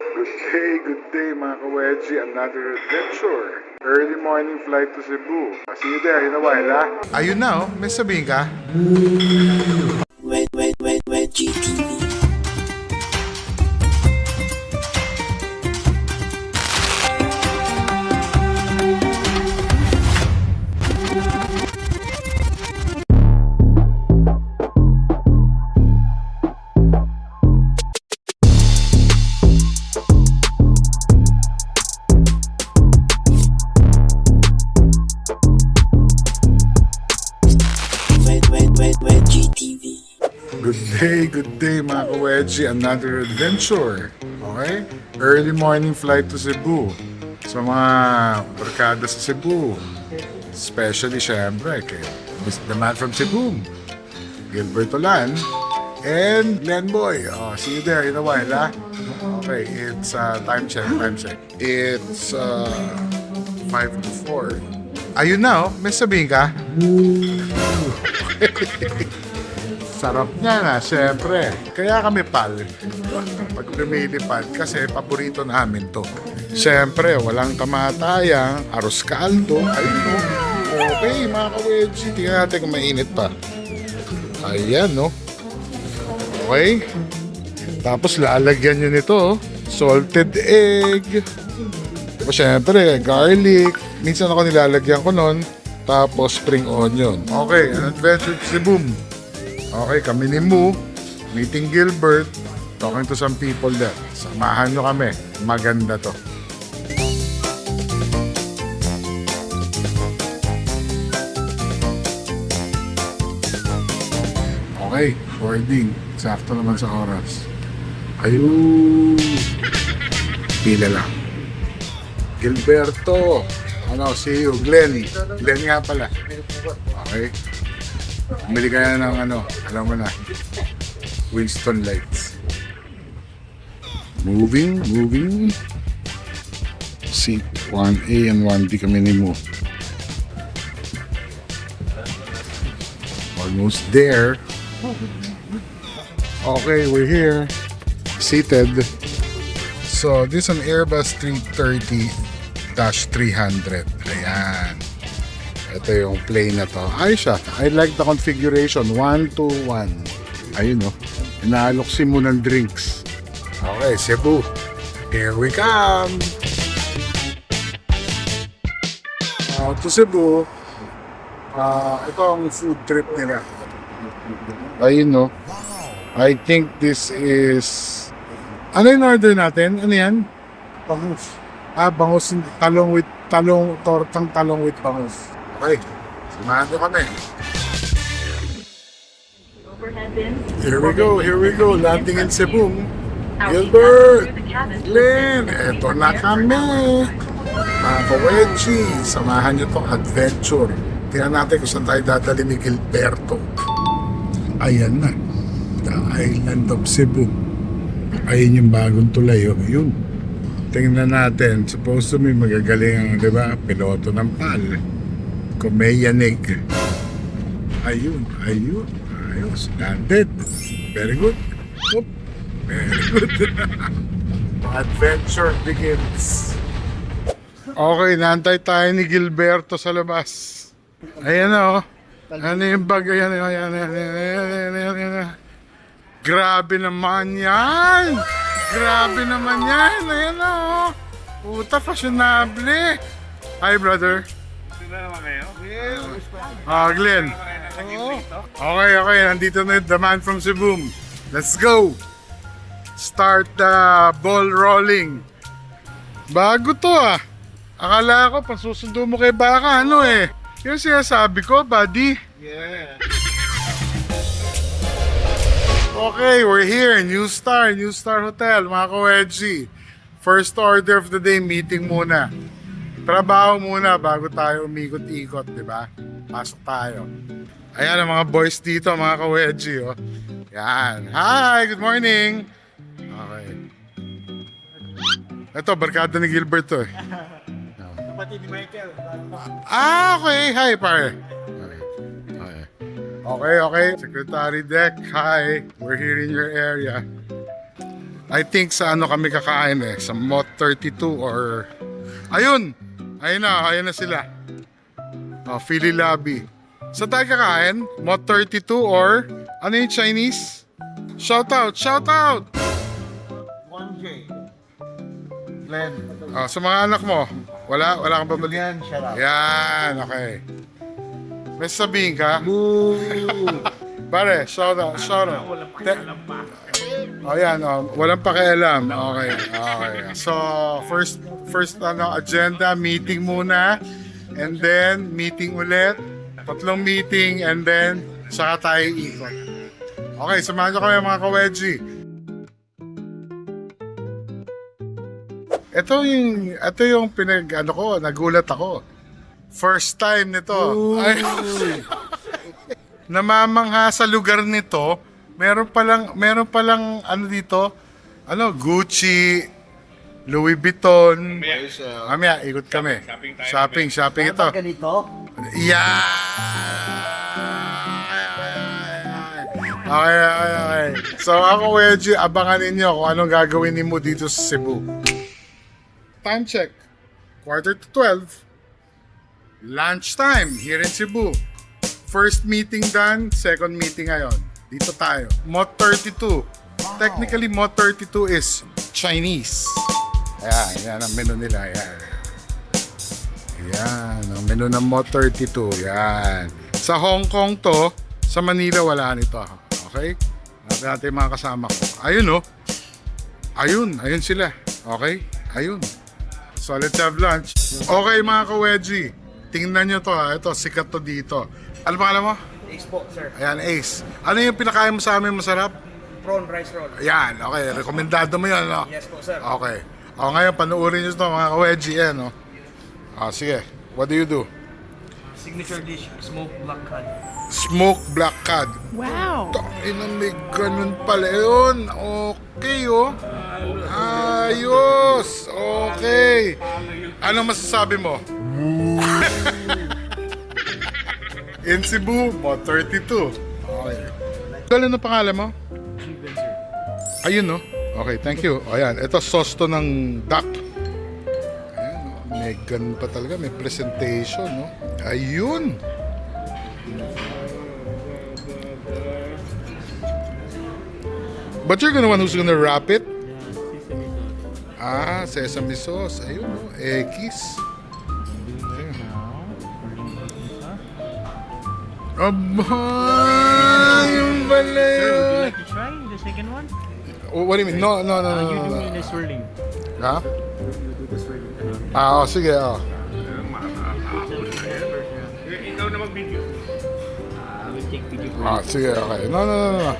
Day, good day mga ka-wedgie. Another adventure. Early morning flight to Cebu. See you there in a while, ha? Ayun na, oh. May sabihin ka? Good day mga ka-wedgie. Another adventure. Okay? Early morning flight to Cebu. Sa mga barkada sa Cebu. Especially, syempre, kay the man from Cebu. Gilbert Olan. And Glenn Boy. Oh, see you there in a while, ha? Okay, it's uh, time check, time check. It's uh, 5 to 4. Ayun na, oh. May sabihin ka? Sarap niya na, syempre. Kaya kami pal. Pag lumilipad, kasi paborito namin to. Syempre, walang kamatayang, aros kaldo. Ayun no. Okay, mga ka-wedgie. Tingnan natin kung mainit pa. Ayan, no. Okay. Tapos lalagyan nyo nito, oh. salted egg. Tapos syempre, garlic. Minsan ako nilalagyan ko nun. Tapos spring onion. Okay, an adventure to Cebu. Okay, kami ni Moo, meeting Gilbert, talking to some people there. Samahan nyo kami. Maganda to. Okay, boarding. Sakto naman sa oras. Ayun. Pila lang. Gilberto. Ano, see you. Glenn. Glenn nga pala. Okay. Bumili ka na ng ano, alam mo na, Winston Lights. Moving, moving. Seat 1A and 1B kami ni Mo. Almost there. Okay, we're here. Seated. So, this is an Airbus 330-300. Ito yung plane na to. Ay siya. I like the configuration. 1 to 1. Ayun o. Inaaloksin mo ng drinks. Okay, Cebu. Here we come. Uh, to Cebu, uh, ito ang food trip nila. Ayun no. I think this is... Ano yung order natin? Ano yan? Bangus. Ah, bangus. Talong with... Talong, tortang talong with bangus. Okay. Samahan nyo kami. Here we go, here we go. Landing in Cebu. Gilbert! Glenn! Eto na kami! Mga ka-wedgie, samahan nyo tong adventure. Tingnan natin kung saan tayo dadali ni Gilberto. Ayan na. The Island of Cebu. Ayun yung bagong tulay. Oh. Yun. Tingnan natin. Supposed to be magagaling ang, di ba, piloto ng PAL. Kumeyanig. Ayun, ayun. Ayos. Landed. Very good. Oop. Very good. Adventure begins. Okay, naantay tayo ni Gilberto sa labas. Ayan na oh. Ano yung bag? Ayan, ayan, ayan, ayan, ayan, ayan, ayan, ayan. Grabe naman yan! Grabe naman yan! Ayan na oh. Puta, fashionable. Hi, brother. Ah, Glenn. Okay, okay. Nandito na the man from Cebu. Let's go! Start the ball rolling. Bago to ah. Akala ko, pasusundo mo kay Baka, ano eh. Yung sinasabi ko, buddy. Yeah. Okay, we're here. New Star, New Star Hotel, mga ka-wedgie. First order of the day, meeting muna. Trabaho muna bago tayo umikot-ikot, di ba? Pasok tayo. Ayan ang mga boys dito, mga ka-wedgie. Oh. Yan. Hi, good morning. Okay. Ito, barkada ni Gilbert to eh. Kapatid ni Michael. Ah, okay. Hi, pare. Okay. Okay. Okay, okay. Secretary Deck, hi. We're here in your area. I think sa ano kami kakain eh, sa Mot 32 or... Ayun! Ayun na, ayun na sila. Oh, Philly Lobby. Sa tayo kakain? Mot 32 or... Ano yung Chinese? Shout out! Shout out! 1K. Glenn. Oh, sa mga anak mo, wala? Wala kang pabili? Yan, shut up. Yan, okay. May sabihin ka? Boo! Pare, shout out, shout out. Te- oh, yan, oh, walang pakialam. Okay, okay. So, first, first ano, agenda, meeting muna. And then, meeting ulit. Tatlong meeting, and then, saka tayo ikot. Okay, samahan nyo kami mga ka-wedgie. Ito yung, ito yung pinag, ano ko, nagulat ako. First time nito. Ay, namamangha sa lugar nito, meron palang meron palang ano dito, ano Gucci, Louis Vuitton. Mamaya, ikot kami. Shopping, shopping, ito. Ganito? Yeah! Okay, okay, okay. So ako, Wedgie, abangan ninyo kung anong gagawin ni mo dito sa Cebu. Time check. Quarter to 12. Lunch time here in Cebu. First meeting done, second meeting ngayon. Dito tayo. Mot 32. Technically, Mot 32 is Chinese. Ayan, yan ang menu nila. Ayan. Yan, ang menu ng Mot 32. Yan. Sa Hong Kong to, sa Manila wala nito. Okay? Natin natin mga kasama ko. Ayun oh. Ayun, ayun sila. Okay? Ayun. So let's have lunch. Okay mga ka-wedgie. Tingnan nyo to ha. Ito, sikat to dito. Ano pangalan mo? Ace po, sir. Ayan, Ace. Ano yung pinakain mo sa amin masarap? Prawn rice roll. Ayan, okay. Rekomendado mo yan, no? Yes po, sir. Okay. O ngayon, panuorin nyo ito mga ka-wedgie. Yan, no? Ah, sige. What do you do? Signature dish, smoked black cod. Smoked black cod. Wow. Ina, may ganun pala yun. Okay, oh. Ayos. Okay. Anong masasabi mo? In Cebu, mo 32. Okay. Ano na pangalan mo? Ayun, no? Okay, thank you. Ayan. Ito, sauce to ng duck. Ayan? May ganun pa talaga. May presentation, no? Ayun. But you're gonna one who's gonna wrap it? Ah, sesame sauce. Ayun, no? Ayun. Aba, yung pala yun. to try the second one? Oh, What do you mean? No, no, no, no, you no, do no. in a swirling. Ha? Ah, oh, sige, oh. Ikaw na mag-video. I will take video for Ah, sige, okay. No, no, no, no.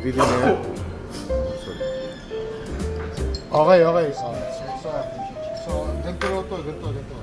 Video na yan. Okay, okay. So, so, so, ganito raw to, ganito, ganito.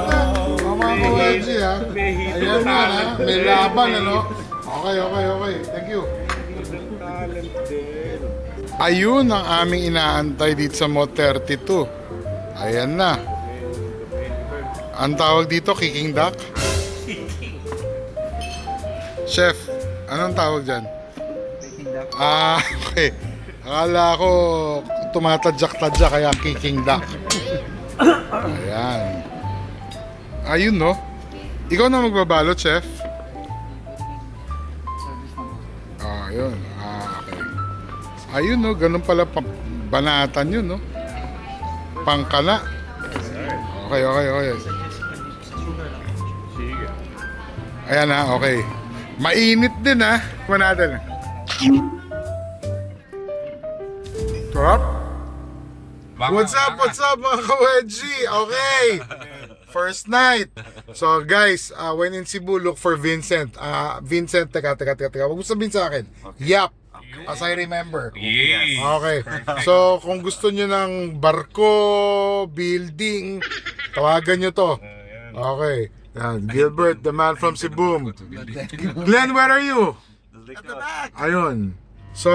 Tama mo, Wedgie, ha? Ayan na, ha? May laban, ano? Okay, okay, okay. Thank you. Ayun ang aming inaantay dito sa Mot 32. Ayan na. Ang tawag dito, kicking duck? Chef, anong tawag dyan? Ah, okay. Akala ko tumatadyak-tadyak kaya kicking duck. Ayan. Ayun, no? Ikaw na magbabalot, chef? Ah, yun. Ah, okay. Ayun, no? Ganun pala pa- banatan yun, no? Pangkala. Okay, okay, okay. Ayan na, okay. Mainit din, ha? Kuha natin. Sarap? What's up, what's up mga ka-wedgie? Okay. First night. So guys, uh, when in Cebu, look for Vincent. Uh, Vincent, teka, teka, teka, teka. Huwag mo sabihin sa akin. Yap. As I remember. Okay. So, kung gusto nyo ng barko, building, tawagan nyo to. Okay. Yan. Gilbert, the man from Cebu. Glenn, where are you? Ayun. So,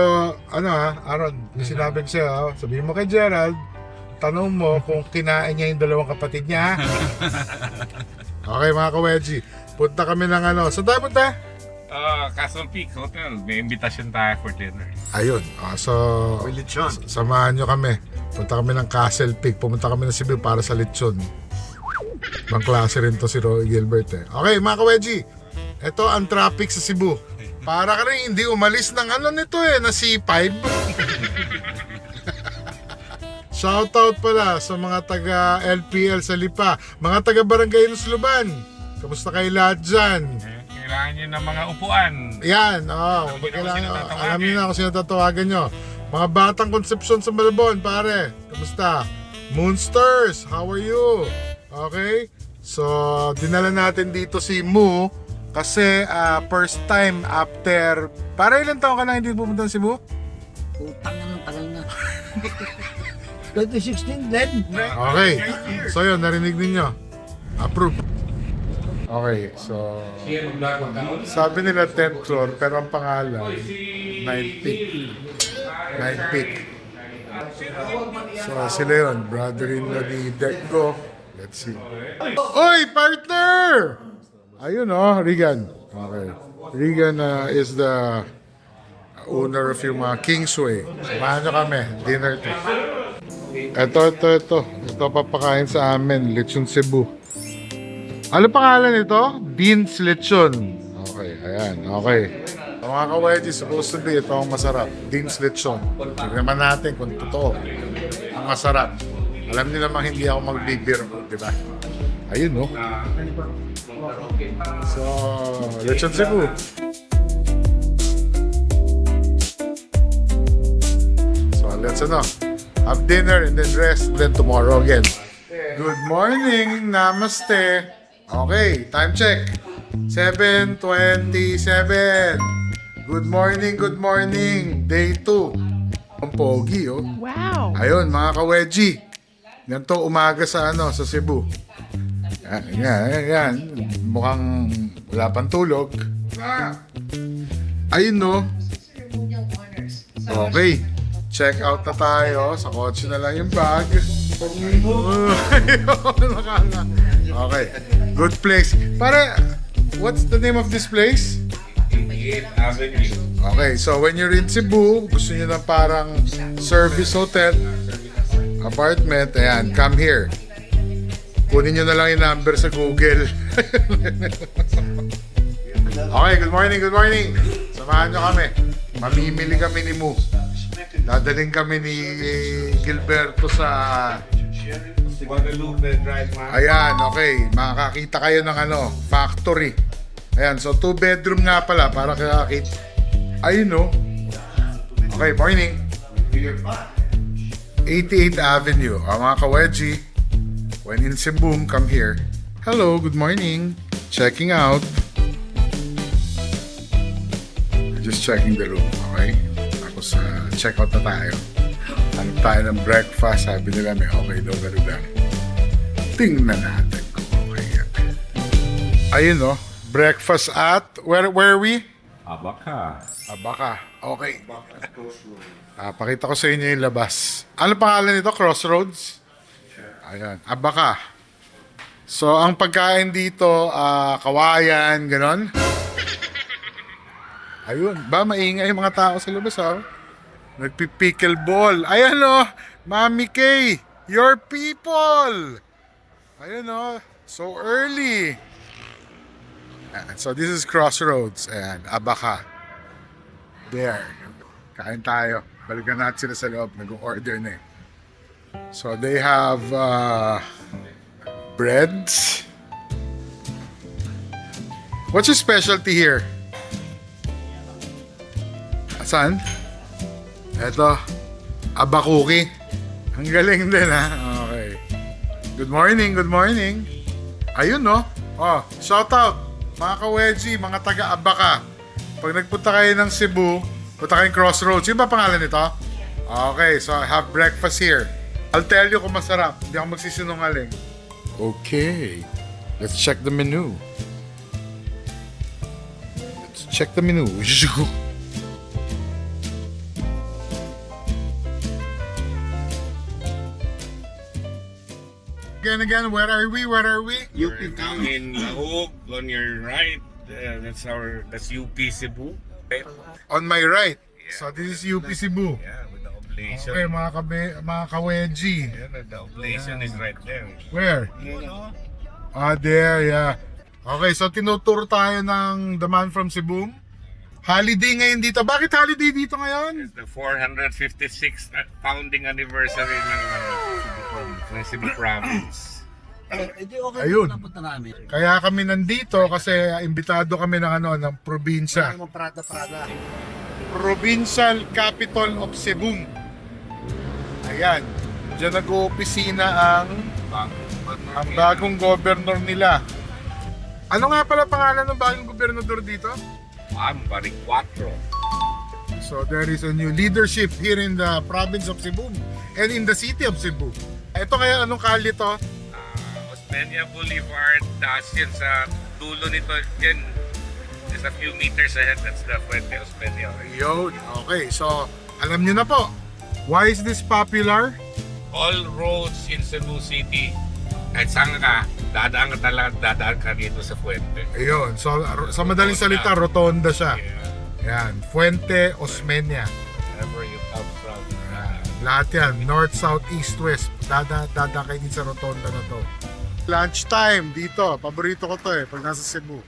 ano ha, Aaron, sinabi ko sa'yo, sabihin mo kay Gerald, tanong mo kung kinain niya yung dalawang kapatid niya. Okay mga ka-wedgy, punta kami ng ano. Saan tayo punta? Ah, Castle Peak Hotel. May invitation tayo for dinner. Ayun. Ah, so, s- samahan nyo kami. Punta kami ng Castle Peak. Pumunta kami ng Cebu para sa lechon. Ibang klase rin to si Roy Gilbert eh. Okay, mga ka-wedgy. Ito ang traffic sa Cebu. Para ka rin hindi umalis ng ano nito eh, na C5. Shoutout pala sa mga taga LPL sa Lipa, mga taga Barangay Lusluban. Kamusta kayo lahat dyan? Eh, kailangan nyo ng mga upuan. Yan, oo. Alam niyo na kung kailangan, sino tatawagan. alam niyo na kung sino tatawagan nyo. Mga batang Concepcion sa Malabon, pare. Kamusta? Moonsters, how are you? Okay? So, dinala natin dito si Mu kasi ah, first time after... Para ilang taon ka na hindi pumunta sa Cebu? Utang na ng tagal na. 2016 then. Okay. So yun, narinig ninyo. Approve. Okay, so... Sabi nila 10th floor, pero ang pangalan, 9th peak. 9th peak. So sila yun, brother-in-law ni Dekgo. Let's see. Oy, partner! Ayun oh, Regan. Okay. Regan uh, is the owner of yung mga Kingsway. Samahan nyo kami. Dinner to. Ito, ito, ito. Ito papakain sa amin. Lechon Cebu. Ano pangalan nito? Beans Lechon. Okay, ayan. Okay. Ang mga kawaji, supposed to be ito ang masarap. Beans Lechon. Tignan natin kung totoo. Ang masarap. Alam niyo namang hindi ako magbibiro, di ba? Ayun, no? So, Lechon Cebu. So, let's ano, have dinner and then rest, then tomorrow again. Good morning, namaste. Okay, time check. 7.27. Good morning, good morning. Day 2. Ang pogi, oh. Wow. Ayun, mga ka-wedgie. Ganito umaga sa ano, sa Cebu. Yan, yan, yan, yan. Mukhang wala pang tulog. Ayun, no? Okay. Check out na tayo. Sa kotse na lang yung bag. Okay. Good place. Para, what's the name of this place? 88th Avenue. Okay, so when you're in Cebu, gusto niyo ng parang service hotel, apartment, ayan, come here. Kunin niyo na lang yung number sa Google. okay, good morning, good morning. Samahan niyo kami. Mamimili kami ni Mu. Dadaling kami ni Gilberto sa... Guadalupe Drive. Ayan, okay. Makakita kayo ng ano, factory. Ayan, so two bedroom nga pala para kakakit. Ayun no. Okay, morning. 88th Avenue. Ang mga kaweji, when in Cebu, come here. Hello, good morning. Checking out. Just checking the room, okay? Tapos uh, check out na tayo. Hanap tayo ng breakfast. Sabi nila may okay daw na lugar. Tingnan natin kung okay yan. Ayun no, breakfast at, where, where are we? Abaka. Abaka. Okay. Ah, pakita ko sa inyo yung labas. Ano pangalan nito? Crossroads? Ayan. Abaka. So, ang pagkain dito, ah, kawayan, ganon. Ayun. Ba, maingay yung mga tao sa labas, ha? Nagpipickle ball. Ayan, oh. Mami K. Your people. Ayun, oh. So early. Ayan. So, this is Crossroads. Ayan. Abaka. There. Kain tayo. Balikan natin sila sa loob. Nag-order na eh. So they have uh, breads. What's your specialty here? Saan? Eto. Abakuki. Ang galing din ha. Okay. Good morning, good morning. Ayun no. Oh, shout out. Mga ka-wedgie, mga taga-abaka. Pag nagpunta kayo ng Cebu, punta kayong Crossroads. Yun ba pangalan nito? Okay, so I have breakfast here. I'll tell you kung masarap. Hindi ako magsisinungaling. Okay. Let's check the menu. Let's check the menu. again, again. Where are we? Where are we? We're down in Laog on your right. Uh, that's our that's UP Cebu. Right? On my right. So this is UP Cebu. Yeah, with the oblation. Okay, mga kabe, mga kaweji. Yeah, the oblation is right there. Where? You know? Ah, there, yeah. Okay, so tinutur tayo ng The Man from Cebu. Holiday ngayon dito. Bakit holiday dito ngayon? It's the 456th founding anniversary ng ng Cebu province. Eh, di okay Ayun. na namin. Kaya kami nandito kasi imbitado kami ng ano ng probinsya. Mga Prada-Prada. Provincial Capital of Cebu. Ayan. Diyan nag-oopisina ang ang bagong governor nila. Ano nga pala pangalan ng bagong gobernador dito? Ambari 4. So there is a new leadership here in the province of Cebu and in the city of Cebu. Ito kaya anong kali to? Uh, Osmeña Boulevard, taas yan sa dulo nito. Yan, just a few meters ahead, that's the Fuente Osmeña. Yun. Okay, so alam niyo na po. Why is this popular? All roads in Cebu City, kahit saan ka, dadaan ka talaga, dadaan ka dito sa Fuente. Ayun. So sa madaling salita, rotonda siya. Yeah, Yan, Fuente Osmeña. wherever you come from. Yan. Lahat yan, north, south, east, west. Dada, dada kayo din sa rotonda na to. Lunch time dito. Paborito ko to eh, pag nasa Cebu.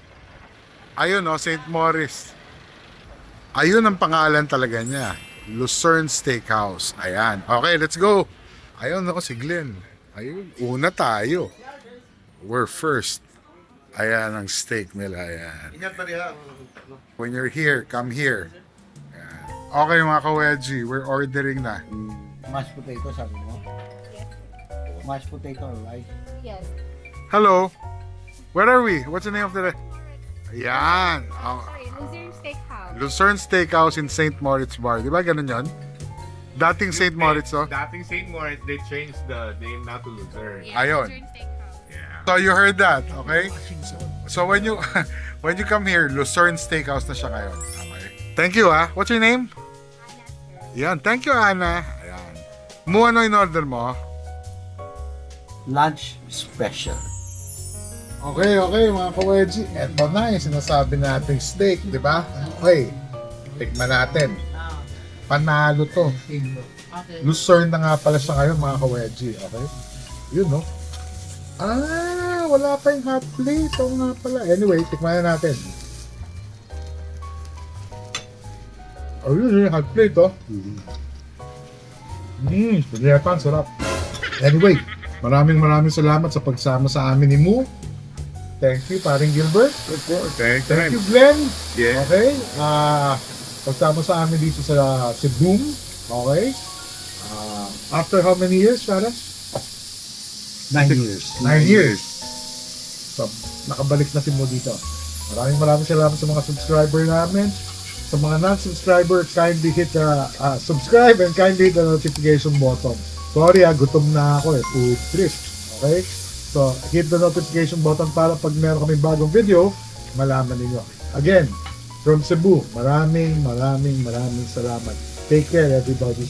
Ayun oh, St. Maurice. Ayun ang pangalan talaga niya. Lucerne Steakhouse. Ayan. Okay, let's go. Ayun ako si Glenn. Ayun, una tayo. We're first. Ayan ang steak nila. Ayan. Ingat rin When you're here, come here. Ayan. Okay mga ka-wedgie, we're ordering na. Mashed potato, sabi mo? Mashed potato, right? Yes. Hello. Where are we? What's the name of the... Ayan. Oh, Sorry, Luzerne Steakhouse. Lucerne Steakhouse in St. Moritz Bar. Di ba ganun yon? Dating St. Moritz, oh. Dating St. Moritz, they changed the name now to Luzerne. Yes, Ayun. Luzerne Steakhouse. Yeah. So you heard that, okay? So when you when you come here, Lucerne Steakhouse na siya ngayon. Okay. Thank you, ah. What's your name? Yan. Thank you, Ana. Ayan. Mo ano in order mo? Lunch special. Okay, okay mga ka-wedgie. Eto na yung sinasabi nating steak, di ba? Okay, tikman natin. Panalo to. Lucerne na nga pala siya ngayon mga ka-wedgie. Okay? Yun, no? Ah, wala pa yung hot plate. Oo nga pala. Anyway, tikman na natin. Oh, yun yung hot plate, oh. Mmm, spaghetti, sarap. Anyway, maraming maraming salamat sa pagsama sa amin ni Moo. Thank you, paring Gilbert. Of course, thank Thank you, Glenn. Yeah. Okay. Ah, pagsama sa amin dito sa Cebu. Okay. Ah, after how many years, Shara? Nine years. Nine years. So, nakabalik na si Mo dito. Maraming maraming salamat sa mga subscriber namin. Sa mga non-subscriber, kindly hit the ah, subscribe and kindly hit the notification button. Sorry ah, gutom na ako eh. Food trip. Okay? So, hit the notification button para pag meron kami bagong video, malaman ninyo. Again, from Cebu, maraming maraming maraming salamat. Take care everybody.